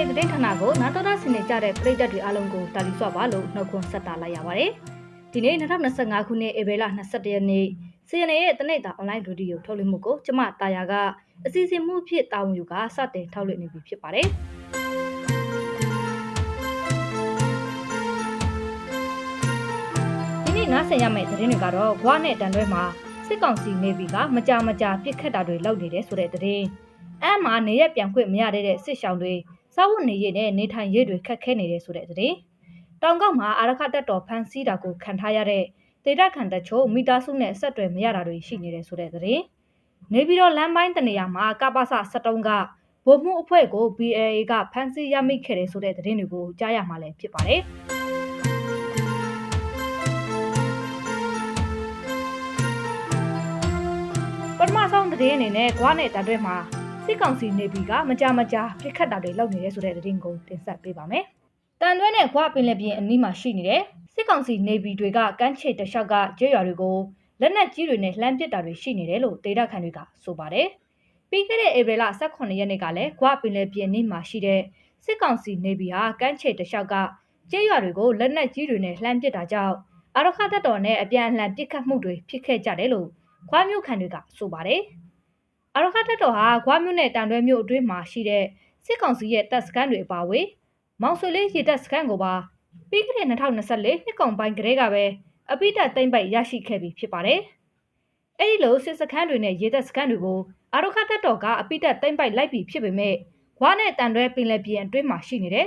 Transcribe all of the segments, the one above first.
ရဲ့သတင်းဌာနကိုနာတော်တာစနေကြတဲ့ပြည်သက်တွေအားလုံးကိုတာလီဆွပါလို့နှုတ်ခွန်းဆက်တာလိုက်ရပါတယ်။ဒီနေ့2025ခုနှစ်ဧပြီလ22ရက်နေ့ CNA ရဲ့တနေ့တာအွန်လိုင်းဗီဒီယိုထုတ်လွှင့်မှုကိုကျမတာယာကအစီအစဉ်မှုဖြစ်တာဝန်ယူကစတင်ထုတ်လွှင့်နေပြီဖြစ်ပါတယ်။ဒီနေ့နားဆင်ရမယ့်သတင်းတွေကတော့ဂွာနဲ့တန်တွဲမှာစစ်ကောင်စီနေပြည်ကမကြာမကြာပြစ်ခတ်တာတွေလုပ်နေတယ်ဆိုတဲ့သတင်း။အဲမှာနေရက်ပြန်ခွင့်မရတဲ့စစ်ရှောင်းတွေ စားဝတ်နေရည်နဲ့နေထိုင်ရေးတွေခက်ခဲနေတယ်ဆိုတဲ့သတင်း။တောင်ကောက်မှာအာရခတက်တော်ဖန်စီတာကိုခံထားရတဲ့ဒေတာခန်တချို့မိသားစုနဲ့ဆက်တွယ်မရတာတွေရှိနေတယ်ဆိုတဲ့သတင်း။နေပြည်တော်လမ်းပိုင်းတနေရာမှာကပ္ပစ73ကဗိုလ်မှူးအဖွဲ့ကို BAA ကဖမ်းဆီးရမိခဲ့တယ်ဆိုတဲ့သတင်းတွေကိုကြားရမှာလည်းဖြစ်ပါတယ်။ပထမဆုံးသတင်းအနေနဲ့ဂွားနဲ့တန်တွဲမှာ စစ်ကောင်စီနေပြည်ကမကြမကြာပြစ်ခတ်တာတွေလုပ်နေတယ်ဆိုတဲ့သတင်းကိုတင်ဆက်ပေးပါမယ်။တန်တွဲနဲ့ဂွားပင်လယ်ပြင်အနီးမှာရှိနေတဲ့စစ်ကောင်စီနေပြည်တွေကကမ်းခြေတလျှောက်ကကျေးရွာတွေကိုလက်နက်ကြီးတွေနဲ့လှမ်းပစ်တာတွေရှိနေတယ်လို့ဒေတာခန်တွေကဆိုပါတယ်။ပြီးခဲ့တဲ့ဧပြီလ18ရက်နေ့ကလည်းဂွားပင်လယ်ပြင်နီးမှာရှိတဲ့စစ်ကောင်စီနေပြည်ဟာကမ်းခြေတလျှောက်ကကျေးရွာတွေကိုလက်နက်ကြီးတွေနဲ့လှမ်းပစ်တာကြောင့်အာရခတ်တော်နဲ့အပြန်အလှန်ပစ်ခတ်မှုတွေဖြစ်ခဲ့ကြတယ်လို့ခွားမြို့ခံတွေကဆိုပါတယ်။ အာရခတ်တော်ဟာခွားမြို့နဲ့တန်တွဲမြို့အတွင်းမှာရှိတဲ့စစ်ကောင်စီရဲ့တပ်စခန်းတွေအပါအဝင်မောင်ဆွေလေးရေတပ်စခန်းကိုပါပြီးခဲ့တဲ့2024နှစ်ကုန်ပိုင်းကတည်းကပဲအပိတက်သိမ့်ပိုက်ရရှိခဲ့ပြီဖြစ်ပါတယ်။အဲဒီလိုစစ်စခန်းတွေနဲ့ရေတပ်စခန်းတွေကိုအာရခတ်တော်ကအပိတက်သိမ့်ပိုက်လိုက်ပြီဖြစ်ပေမဲ့ခွားနဲ့တန်တွဲပင်လယ်ပြင်အတွင်းမှာရှိနေတဲ့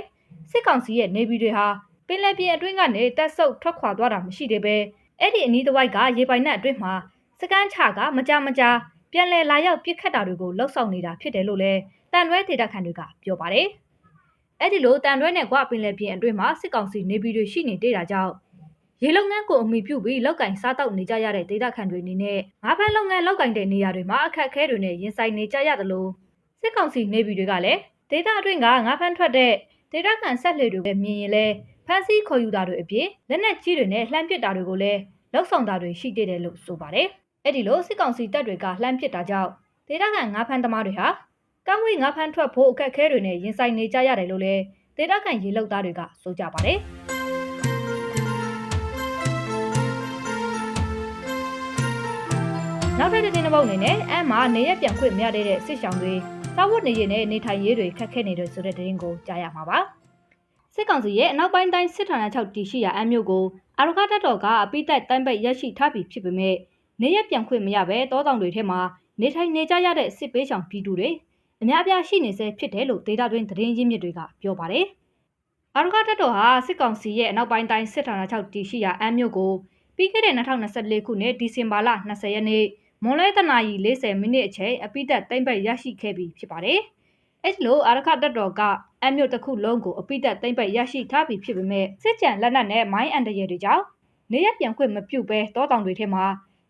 စစ်ကောင်စီရဲ့နေပြည်တွေဟာပင်လယ်ပြင်အတွင်းကနေတက်ဆုပ်ထွက်ခွာသွားတာမရှိသေးပဲအဲ့ဒီအနီးတစ်ဝိုက်ကရေပိုင်နက်အတွင်းမှာစကန်ချကမကြမကြာ ပြန်လည်လာရောက်ပြစ်ခတ်တာတွေကိုလှုပ်ဆောင်နေတာဖြစ်တယ်လို့လည်းတန်ရွဲဒေတာခန်တွေကပြောပါတယ်။အဲ့ဒီလိုတန်ရွဲနဲ့ကွာပင်လယ်ပြင်အတွင်းမှာစစ်ကောင်စီနေပြည်တွေရှိနေတဲ့တာကြောင့်ရေလုံငန်းကိုအမိပြုပြီးလောက်ကင်စားတောက်နေကြရတဲ့ဒေတာခန်တွေအနေနဲ့ငါးဖက်လုပ်ငန်းလောက်ကင်တဲ့နေရာတွေမှာအခက်အခဲတွေနဲ့ရင်ဆိုင်နေကြရတယ်လို့စစ်ကောင်စီနေပြည်တွေကလည်းဒေတာအတွင်းကငါးဖက်ထွက်တဲ့ဒေတာခန်ဆက်လေတွေပဲမြင်ရင်လဲဖမ်းဆီးခေါ်ယူတာတွေအပြင်လက်နက်ကြီးတွေနဲ့လှမ်းပစ်တာတွေကိုလည်းလောက်ဆောင်တာတွေရှိသေးတယ်လို့ဆိုပါတယ်။ အဲ့ဒီလိုစစ်ကောင်စီတပ်တွေကလှမ်းပစ်တာကြောင့်ဒေတာကန်ငါးဖမ်းသမားတွေဟာကမ်းဝေးငါးဖမ်းထွက်ဖို့အခက်အခဲတွေနဲ့ရင်ဆိုင်နေကြရတယ်လို့လည်းဒေတာကန်ရေလောက်သားတွေကဆိုကြပါတယ်။နောက်ထပ်တဲ့တင်ပုတ်အနေနဲ့အမ်မှာနေရပြန်ခွင့်မရတဲ့စစ်ရှောင်းတွေစာဝတ်နေရနဲ့နေထိုင်ရေးတွေခက်ခဲနေတဲ့ဆိုတဲ့သတင်းကိုကြားရမှာပါ။စစ်ကောင်စီရဲ့အနောက်ပိုင်းတိုင်းစစ်ဌာနချုပ်တည်ရှိရာအမ်းမြို့ကိုအာရခတပ်တော်ကအပိသက်တိုင်းပိတ်ရရှိထားပြီဖြစ်ပေမဲ့ နေရပြန်ခွင့်မရပဲတောတောင်တွေထဲမှာနေထိုင်နေကြရတဲ့စစ်ပေးဆောင်ပြည်သူတွေအများအပြားရှိနေဆဲဖြစ်တယ်လို့ဒေတာတွင်သတင်းရင်းမြစ်တွေကပြောပါတယ်။အာရခတပ်တော်ဟာစစ်ကောင်စီရဲ့အနောက်ပိုင်းတိုင်းစစ်ဌာနချုပ်တည်ရှိရာအမ်းမြို့ကိုပြီးခဲ့တဲ့2024ခုနှစ်ဒီဇင်ဘာလ20ရက်နေ့မွန်လဲတနာရီ40မိနစ်အချိန်အပိသက်တိမ့်ပတ်ရရှိခဲ့ပြီဖြစ်ပါတယ်။အဲ့လိုအာရခတပ်တော်ကအမြို့တစ်ခုလုံးကိုအပိသက်တိမ့်ပတ်ရရှိထားပြီဖြစ်ပေမဲ့စစ်ကြံလက်နက်နဲ့မိုင်းအန်တရယ်တွေကြောင့်နေရပြန်ခွင့်မပြုတ်ပဲတောတောင်တွေထဲမှာ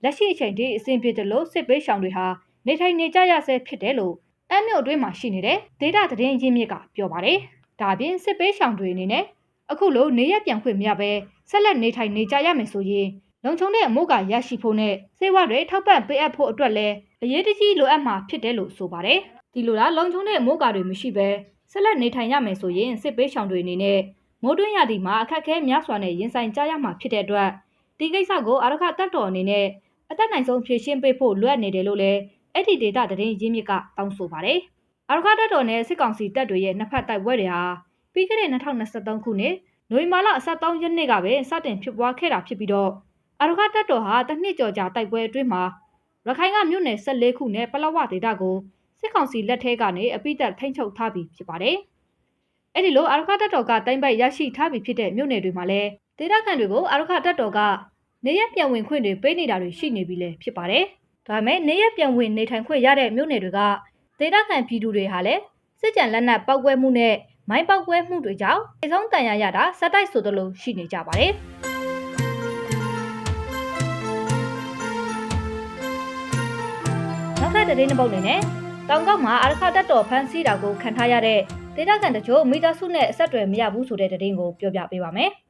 လက်ရှိအချိန်ထိအဆင်ပြေတယ်လို့စစ်ပေးရှောင်တွေဟာနေထိုင်နေကြရဆဲဖြစ်တယ်လို့အမြို့အတွင်းမှာရှိနေတဲ့ဒေတာသတင်းရင်းမြစ်ကပြောပါတယ်။ဒါပြင်စစ်ပေးရှောင်တွေအနေနဲ့အခုလိုနေရပြန်ခွင့်မရပဲဆက်လက်နေထိုင်နေကြရမယ်ဆိုရင်လုံခြုံတဲ့အမှုကရရှိဖို့နဲ့စေဝါတွေထောက်ပံ့ပေးအပ်ဖို့အတွက်လည်းအရေးတကြီးလိုအပ်မှာဖြစ်တယ်လို့ဆိုပါတယ်။ဒီလိုလားလုံခြုံတဲ့အမှုကတွေမရှိပဲဆက်လက်နေထိုင်ရမယ်ဆိုရင်စစ်ပေးရှောင်တွေအနေနဲ့မိုးတွင်းရသည်မှာအခက်အခဲများစွာနဲ့ရင်ဆိုင်ကြရမှာဖြစ်တဲ့အတွက်ဒီကိစ္စကိုအာရခတက်တော်အနေနဲ့ အသက်နိုင်ဆုံးဖြည့်ရှင်းပေးဖို့လွတ်နေတယ်လို့လည်းအဲ့ဒီဒေတာသတင်းရင်းမြစ်ကတောင်းဆိုပါတယ်။အာရခတက်တော်နဲ့စစ်ကောင်စီတပ်တွေရဲ့နှစ်ဖက်တိုက်ပွဲတွေဟာပြီးခဲ့တဲ့2023ခုနှစ်နိုဝင်ဘာလ23ရက်နေ့ကပဲစတင်ဖြစ်ပွားခဲ့တာဖြစ်ပြီးတော့အာရခတက်တော်ဟာတစ်နှစ်ကျော်ကြာတိုက်ပွဲအတွင်းမှာရခိုင်ကမြို့နယ်14ခုနဲ့ပလောဝဒေတာကိုစစ်ကောင်စီလက်ထဲကနေအပိသက်ထိန်းချုပ်ထားပြီးဖြစ်ပါတယ်။အဲ့ဒီလိုအာရခတက်တော်ကတိုင်းပိုက်ရရှိထားပြီးဖြစ်တဲ့မြို့နယ်တွေမှာလည်းဒေတာခန်တွေကိုအာရခတက်တော်က နေရပြန်ဝင်ခွင့်တွေပေးနေတာတွေရှိနေပြီလေဖြစ်ပါတယ်။ဒါပေမဲ့နေရပြန်ဝင်နေထိုင်ခွင့်ရတဲ့မြို့နယ်တွေကဒေတာခံပြည်သူတွေဟာလည်းစစ်ကြံလက်နက်ပောက်ကွဲမှုနဲ့မိုင်းပောက်ကွဲမှုတွေကြောင့်အဆုံးတန်ရရတာစက်တိုက်ဆိုသလိုရှိနေကြပါတယ်။နောက်ထပ်သတင်းတစ်ပုဒ်အနေနဲ့တောင်ကောက်မှာအာရခတက်တော်ဖမ်းဆီးတာကိုခံထားရတဲ့ဒေတာကန်တချို့မိသားစုနဲ့အဆက်အသွယ်မရဘူးဆိုတဲ့သတင်းကိုပြောပြပေးပါမယ်။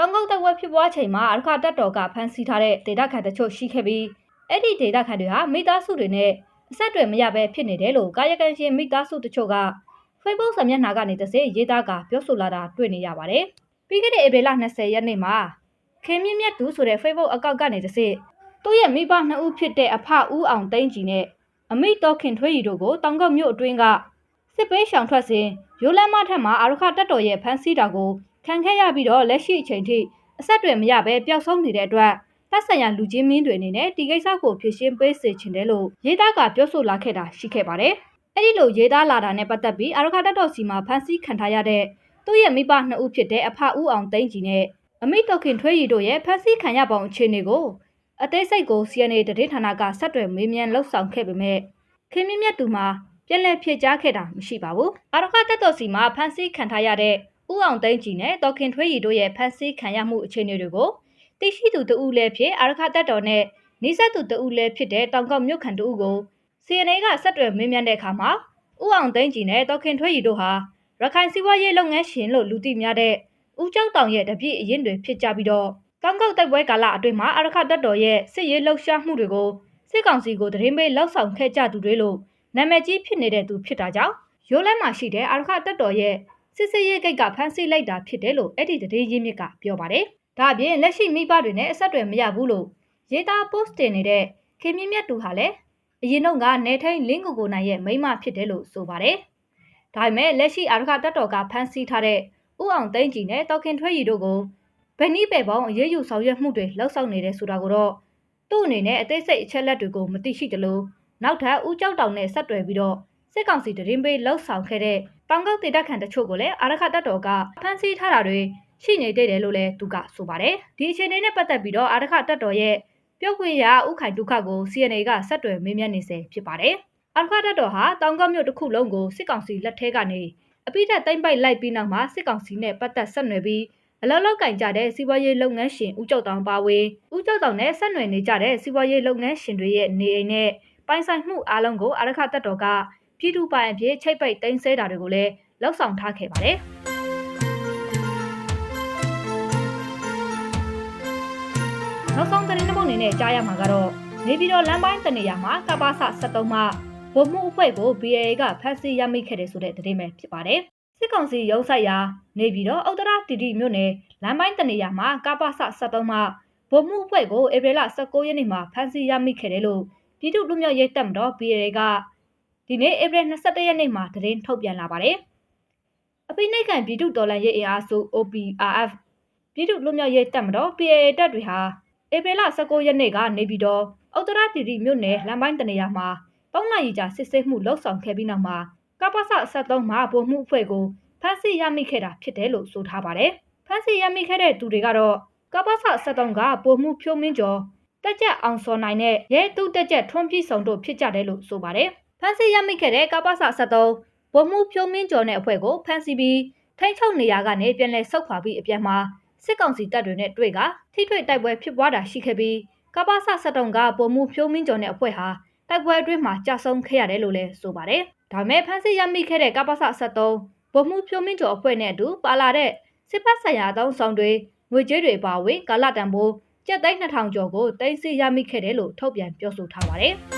တောင်ကောက်တပ်ဝဲဖြစ်ပွားချိန်မှာအာရခတက်တော်ကဖမ်းဆီးထားတဲ့ဒေတာကန်တချို့ရှိခဲ့ပြီးအဲ့ဒီဒေတာကန်တွေဟာမိသားစုတွေနဲ့အဆက်အသွယ်မရဘဲဖြစ်နေတယ်လို့ကာယကံရှင်မိသားစုတချို့က Facebook စာမျက်နှာကနေတစ်စိရေးသားကပြောဆိုလာတာတွေ့နေရပါတယ်။ပြီးခဲ့တဲ့ဧပြီလ20ရက်နေ့မှာခင်မြင့်မြတ်သူဆိုတဲ့ Facebook အကောင့်ကနေတစ်စိသူ့ရဲ့မိဘနှစ်ဦးဖြစ်တဲ့အဖဦးအောင်သိန်းကြီးနဲ့အမိတော်ခင်ထွေးရီတို့ကိုတောင်ကုတ်မြို့အတွင်းကစစ်ပေးရှောင်ထွက်စဉ်ရိုးလမ်းမထက်မှာအာရခတက်တော်ရဲ့ဖမ်းဆီးတာကို ခံခဲ့ရပြီးတော့လက်ရှိအချိန်ထိအဆက်တွေမရဘဲပျောက်ဆုံးနေတဲ့အတွက်သက်ဆိုင်ရာလူချင်းမင်းတွေအနေနဲ့ဒီကိစ္စကိုဖြေရှင်းပေးစေချင်တယ်လို့ရေးသားကပြောဆိုလာခဲ့တာရှိခဲ့ပါတယ်။အဲ့ဒီလိုရေးသားလာတာနဲ့ပတ်သက်ပြီးအာရခတက်တော်စီမှာဖမ်းဆီးခံထားရတဲ့သူ့ရဲ့မိဘနှစ်ဦးဖြစ်တဲ့အဖဦးအောင်သိန်းကြီးနဲ့အမိတော်ခင်ထွေးရီတို့ရဲ့ဖမ်းဆီးခံရပုံအခြေအနေကိုအသေးစိတ်ကို CNA တည်ဌာနကဆက်တွယ်မေးမြန်းလှုပ်ဆောင်ခဲ့ပေမဲ့ခင်မြင့်မြတ်သူမှာပြန်လည်ဖြေကြားခဲ့တာမရှိပါဘူး။အာရခတက်တော်စီမှာဖမ်းဆီးခံထားရတဲ့ ဦးအောင်သိန်းကြီးနဲ့တော်ခင်ထွေးရီတို့ရဲ့ဖမ်းဆီးခံရမှုအခြေအနေတွေကိုသိရှိသူတဦးလည်းဖြစ်အာရခတက်တော်နဲ့နေဆက်သူတဦးလည်းဖြစ်တဲ့တောင်ကောက်မြို့ခံတဦးကို CNA ကဆက်တွယ်မေးမြန်းတဲ့အခါမှာဦးအောင်သိန်းကြီးနဲ့တော်ခင်ထွေးရီတို့ဟာရခိုင်စီးပွားရေးလုပ်ငန်းရှင်လို့လူသိများတဲ့ဦးကျောင်းတောင်ရဲ့တပြည့်အရင်တွေဖြစ်ကြပြီးတော့တောင်ကောက်တိုက်ပွဲကာလအတွင်းမှာအာရခတက်တော်ရဲ့စစ်ရေးလှုပ်ရှားမှုတွေကိုစစ်ကောင်စီကိုသတင်းပေးလောက်ဆောင်ခဲ့ကြသူတွေလို့နာမည်ကြီးဖြစ်နေတဲ့သူဖြစ်တာကြောင့်ရိုးလန်းမှာရှိတဲ့အာရခတက်တော်ရဲ့ စစ်စစ်ရေးကိတ်ကဖမ်းဆီးလိုက်တာဖြစ်တယ်လို့အဲ့ဒီသတင်းရင်းမြစ်ကပြောပါတယ်။ဒါအပြင်လက်ရှိမိဘတွေနဲ့အဆက်အသွယ်မရဘူးလို့ရေးသား post တင်နေတဲ့ခင်မြင့်မြတ်သူဟာလည်းအရင်တော့ကနေထိန်လင်းကိုကိုနိုင်ရဲ့မိန်းမဖြစ်တယ်လို့ဆိုပါတယ်။ဒါပေမဲ့လက်ရှိအာရခတက်တော်ကဖမ်းဆီးထားတဲ့ဥအောင်သိန်းကြီးနဲ့တောက်ခင်ထွေးရီတို့ကိုဗနီးပေပေါင်းအရေးယူဆောင်ရွက်မှုတွေလှုပ်ဆောင်နေတယ်ဆိုတာကိုတော့သူ့အနေနဲ့အသေးစိတ်အချက်လက်တွေကိုမသိရှိသလိုနောက်ထပ်ဦးကျောက်တောင်နဲ့ဆက်တွယ်ပြီးတော့စစ်ကောင်စီတရင်ပေးလှုပ်ဆောင်ခဲ့တဲ့ တောင်ကောက်ဒေသခံတချို့ကိုလည်းအာရခတက်တော်ကဖမ်းဆီးထားတာတွေရှိနေသေးတယ်လို့လည်းသူကဆိုပါတယ်ဒီအခြေအနေနဲ့ပတ်သက်ပြီးတော့အာရခတက်တော်ရဲ့ပြုတ်ခွင့်ရဥခိုင်ဒုက္ခကို CNA ကဆက်တွယ်မေးမြန်းနေစေဖြစ်ပါတယ်အာရခတက်တော်ဟာတောင်ကောက်မြို့တစ်ခုလုံးကိုစစ်ကောင်စီလက်ထဲကနေအပိဓာတ်သိမ့်ပိုက်လိုက်ပြီးနောက်မှာစစ်ကောင်စီနဲ့ပတ်သက်ဆက်နွယ်ပြီးအလောက်လောက်ကင်ကြတဲ့စီးပွားရေးလုပ်ငန်းရှင်ဦးကျော်တောင်ပါဝင်ဦးကျော်တောင်နဲ့ဆက်နွယ်နေကြတဲ့စီးပွားရေးလုပ်ငန်းရှင်တွေရဲ့နေအိမ်နဲ့ပိုင်ဆိုင်မှုအားလုံးကိုအာရခတက်တော်က ပြည်သူပိုင်အဖြစ်ချိတ်ပိတ်သိမ်းဆဲတာတွေကိုလည်းလောက်ဆောင်ထားခဲ့ပါတယ်။နောက်ဆုံးသတင်းတစ်ပုဒ်အနေနဲ့ကြားရမှာကတော့နေပြည်တော်လမ်းပိုင်းတနေရာမှာကပ္ပစ73မှဗိုလ်မှူးအဖွဲ့ကို BAA ကဖမ်းဆီးရမိခဲ့တယ်ဆိုတဲ့သတင်းပဲဖြစ်ပါတယ်။စစ်ကောင်စီရုံးဆိုင်ရာနေပြည်တော်ဥတ္တရတီတီမြို့နယ်လမ်းပိုင်းတနေရာမှာကပ္ပစ73မှဗိုလ်မှူးအဖွဲ့ကိုဧပြီလ19ရက်နေ့မှာဖမ်းဆီးရမိခဲ့တယ်လို့ပြည်သူ့လူမျိုးရေးတပ်မတော် BAA က ဒီနေ့ဧပြီ21ရက်နေ့မှာသတင်းထုတ်ပြန်လာပါတယ်။အပိနှိတ်ကန်ပြည်သူ့တော်လှန်ရေးအင်အားစု OPRF ပြည်သူ့လူမျိုးရေးတပ်မတော် PAA တပ်တွေဟာဧပြီလ19ရက်နေ့ကနေပြီးတော့အော်တရာတီတီမြို့နယ်လမ်းပိုင်းတနေရာမှာတောင်းနိုင်ရီကြာစစ်ဆေးမှုလှုပ်ဆောင်ခဲ့ပြီးနောက်မှာကပ္ပစ73မှာပုံမှုအဖွဲ့ကိုဖမ်းဆီးရမိခဲ့တာဖြစ်တယ်လို့ဆိုထားပါတယ်။ဖမ်းဆီးရမိခဲ့တဲ့သူတွေကတော့ကပ္ပစ73ကပုံမှုဖြိုးမင်းကျော်တက်ကြအောင်စော်နိုင်တဲ့ရဲတုတက်ကြထွန်းပြည့်စုံတို့ဖြစ်ကြတယ်လို့ဆိုပါတယ်။ ဖမ်းဆီးရမိခဲ့တဲ့ကပ္ပစ73ဗိုလ်မှူးဖြိုးမင်းကျော်နဲ့အဖွဲ့ကိုဖမ်းဆီးပြီးထိန်းချုပ်နေရာကနေပြန်လည်ဆုတ်ခွာပြီးအပြန်မှာစစ်ကောင်စီတပ်တွေနဲ့တွေ့ကထိထွေတိုက်ပွဲဖြစ်ပွားတာရှိခဲ့ပြီးကပ္ပစ73ကဗိုလ်မှူးဖြိုးမင်းကျော်နဲ့အဖွဲ့ဟာတိုက်ပွဲအတွင်းမှာကြာဆုံးခဲ့ရတယ်လို့လည်းဆိုပါတယ်။ဒါပေမဲ့ဖမ်းဆီးရမိခဲ့တဲ့ကပ္ပစ73ဗိုလ်မှူးဖြိုးမင်းကျော်အဖွဲ့နဲ့အတူပါလာတဲ့စစ်ဖက်ဆိုင်ရာအသောင်းဆောင်တွေငွေကြေးတွေပါဝင်ကာလတန်ဖိုးကျပ်သိန်း2000ကျော်ကိုတင်စီရမိခဲ့တယ်လို့ထုတ်ပြန်ပြောဆိုထားပါတယ်။